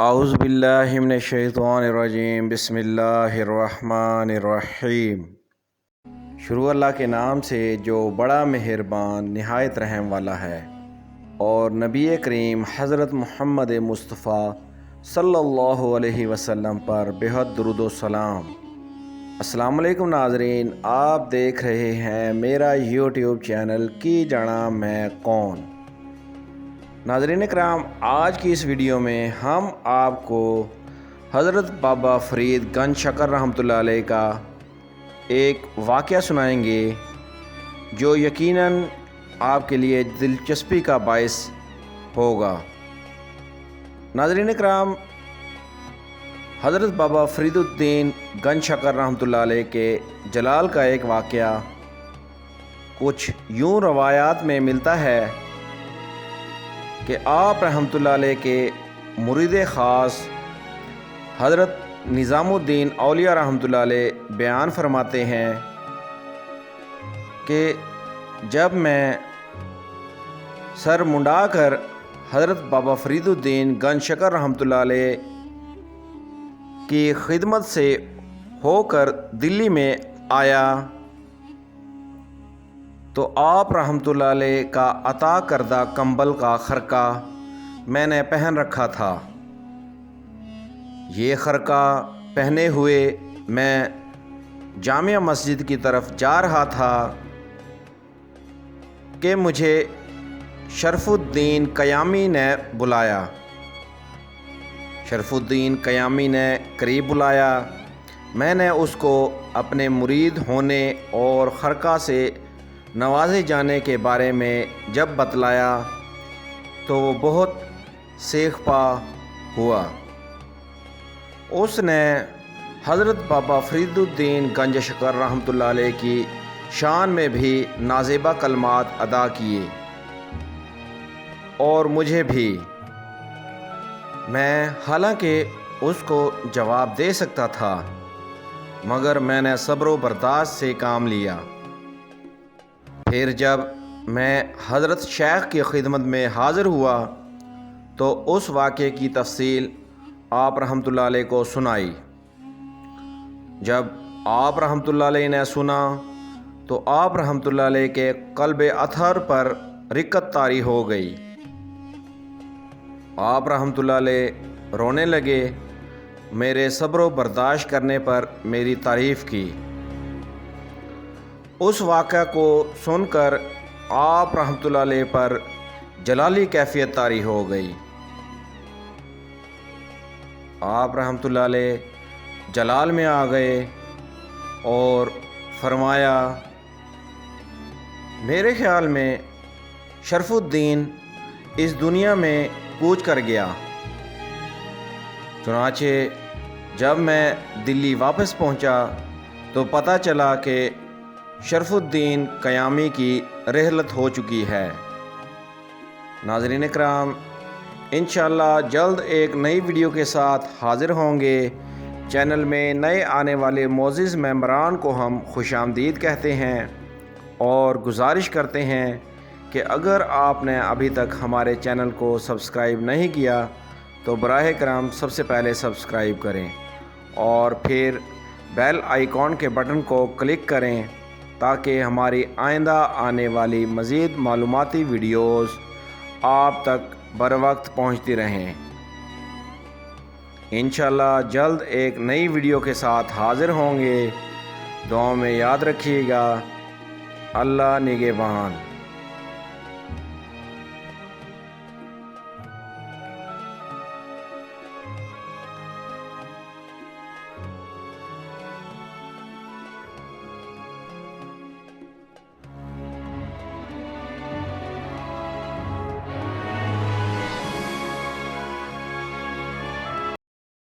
आउज़बिल्लिमिनशैतवानरजीम बिस्मिल्लाहिर्रहमानिर्रहीम शुरू अल्लाह के नाम से जो बड़ा मेहरबान, नहायत रहम वाला है, और नबी करीम हज़रत मोहम्मद मुस्तफ़ा सल्लल्लाहु अलैहि वसल्लम पर बेहद दरुद सलाम। अस्सलाम वालेकुम नाजरीन, आप देख रहे हैं मेरा यूट्यूब चैनल की जाना मैं कौन? नाजरीन कराम आज की इस वीडियो में हम आपको हज़रत बाबा फरीद गंज शकर रहमतुल्लाह का एक वाक़ सुनाएँगे, जो यकीनन आपके लिए दिलचस्पी का बायस होगा। नाजरीन कराम हज़रत बाबा फरीदुद्दीन गंज शकर रहमतुल्लाह के जलाल का एक वाक़ कुछ यूँ रवायात में मिलता है कि आप रहमतुल्लाह के मुरीद ख़ास हज़रत निज़ामुद्दीन अलिया रहमतुल्लाह बयान फरमाते हैं कि जब मैं सर मुंडा कर हज़रत बाबा फरीदुद्दीन गन शकर रहमतुल्लाह की खिदमत से होकर दिल्ली में आया तो आप रहमतुल्लाह का अता करदा कंबल का खरका मैंने पहन रखा था। ये खरका पहने हुए मैं जामिया मस्जिद की तरफ़ जा रहा था कि मुझे शरफुद्दीन कयामी ने बुलाया। शरफुद्दीन कयामी ने करीब बुलाया। मैंने उसको अपने मुरीद होने और खरका से नवाजे जाने के बारे में जब बतलाया तो वो बहुत सेख पा हुआ। उसने हज़रत बाबा फरीदुद्दीन गंज शकर रहमतुल्लाह की शान में भी नाजेबा कलमात अदा किए। और मुझे भी। मैं हालाँकि उसको जवाब दे सकता था, मगर मैंने सब्र बर्दाश्त से काम लिया। फिर जब मैं हज़रत शेख की खिदमत में हाज़िर हुआ तो उस वाक़े की तफसील आप रहमतुल्लाह को सुनाई। जब आप रहमतुल्लाह ने सुना तो आप रहमतुल्लाह के कल्ब अथर पर रिक्कत तारी हो गई। आप रहमत रहमतुल्लाह रोने लगे, मेरे सब्र बर्दाश्त करने पर मेरी तारीफ़ की। उस वाक़ को सुनकर आप रहमतुल्लाह पर जलाली कैफियत तारी हो गई। आप रहमतुल्लाह जलाल में आ गए और फरमाया, मेरे ख़्याल में शरफुद्दीन इस दुनिया में कूच कर गया। चुनाचे जब मैं दिल्ली वापस पहुँचा तो पता चला कि शरफुद्दीन क़यामी की रहलत हो चुकी है। नाजरीन कराम इन जल्द एक नई वीडियो के साथ हाज़िर होंगे। चैनल में नए आने वाले मोज़ मेम्बरान को हम खुश आमदीद कहते हैं और गुजारिश करते हैं कि अगर आपने अभी तक हमारे चैनल को सब्सक्राइब नहीं किया तो बरह कराम सबसे पहले सब्सक्राइब करें और फिर बेल आइकॉन के बटन को क्लिक करें ताकि हमारी आइंदा आने वाली मज़ीद मालूमती वीडियोस आप तक बर वक्त पहुँचती रहें। इन जल्द एक नई वीडियो के साथ हाज़िर होंगे। दुआ में याद रखिएगा। अल्लाह निगेबान।